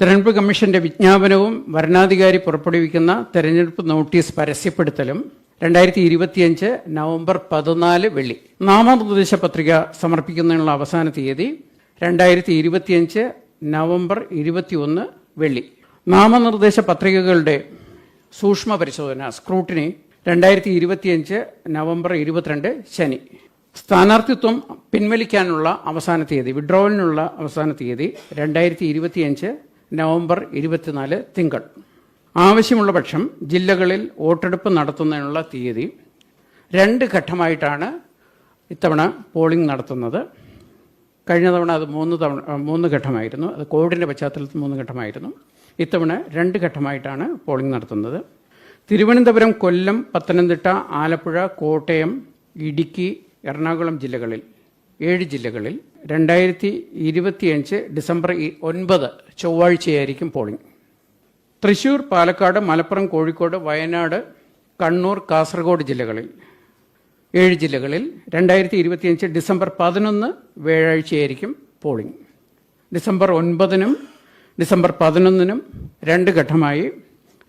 തെരഞ്ഞെടുപ്പ് കമ്മീഷന്റെ വിജ്ഞാപനവും വരണാധികാരി പുറപ്പെടുവിക്കുന്ന തെരഞ്ഞെടുപ്പ് നോട്ടീസ് പരസ്യപ്പെടുത്തലും രണ്ടായിരത്തി ഇരുപത്തിയഞ്ച് നവംബർ പതിനാല് വെള്ളി. നാമനിർദ്ദേശ പത്രിക സമർപ്പിക്കുന്നതിനുള്ള അവസാന തീയതി രണ്ടായിരത്തി ഇരുപത്തിയഞ്ച് നവംബർ ഇരുപത്തിയൊന്ന് വെള്ളി. നാമനിർദ്ദേശ പത്രികകളുടെ സൂക്ഷ്മ പരിശോധന സ്ക്രൂട്ടിനി രണ്ടായിരത്തി ഇരുപത്തിയഞ്ച് നവംബർ ഇരുപത്തിരണ്ട് ശനി. സ്ഥാനാർത്ഥിത്വം പിൻവലിക്കാനുള്ള അവസാന തീയതി വിഡ്രോവലിനുള്ള അവസാന തീയതി രണ്ടായിരത്തി ഇരുപത്തിയഞ്ച് നവംബർ ഇരുപത്തിനാല് തിങ്കൾ. ആവശ്യമുള്ള പക്ഷം ജില്ലകളിൽ വോട്ടെടുപ്പ് നടത്തുന്നതിനുള്ള തീയതി രണ്ട് ഘട്ടമായിട്ടാണ് ഇത്തവണ പോളിംഗ് നടത്തുന്നത്. കഴിഞ്ഞ തവണ അത് മൂന്ന് തവണ മൂന്ന് ഘട്ടമായിരുന്നു. അത് കോവിഡിന്റെ പശ്ചാത്തലത്തിൽ മൂന്ന് ഘട്ടമായിരുന്നു. ഇത്തവണ രണ്ട് ഘട്ടമായിട്ടാണ് പോളിംഗ് നടത്തുന്നത്. തിരുവനന്തപുരം കൊല്ലം പത്തനംതിട്ട ആലപ്പുഴ കോട്ടയം ഇടുക്കി എറണാകുളം ജില്ലകളിൽ ഏഴ് ജില്ലകളിൽ രണ്ടായിരത്തി ഇരുപത്തിയഞ്ച് ഡിസംബർ ഒൻപത് ചൊവ്വാഴ്ചയായിരിക്കും പോളിംഗ്. തൃശൂർ പാലക്കാട് മലപ്പുറം കോഴിക്കോട് വയനാട് കണ്ണൂർ കാസർഗോഡ് ജില്ലകളിൽ ഏഴ് ജില്ലകളിൽ രണ്ടായിരത്തി ഇരുപത്തിയഞ്ച് ഡിസംബർ പതിനൊന്ന് വ്യാഴാഴ്ചയായിരിക്കും പോളിംഗ്. ഡിസംബർ ഒൻപതിനും ഡിസംബർ പതിനൊന്നിനും രണ്ട് ഘട്ടമായി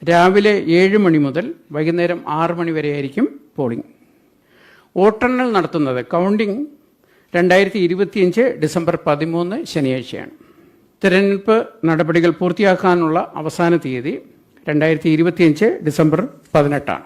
രാവിലെ ഏഴ് മണി മുതൽ വൈകുന്നേരം ആറ് മണി വരെയായിരിക്കും പോളിംഗ്. വോട്ടെണ്ണൽ നടത്തുന്നത് കൗണ്ടിംഗ് രണ്ടായിരത്തി ഇരുപത്തിയഞ്ച് ഡിസംബർ പതിമൂന്ന് ശനിയാഴ്ചയാണ്. തിരഞ്ഞെടുപ്പ് നടപടികൾ പൂർത്തിയാക്കാനുള്ള അവസാന തീയതി രണ്ടായിരത്തി ഇരുപത്തിയഞ്ച് ഡിസംബർ പതിനെട്ടാണ്.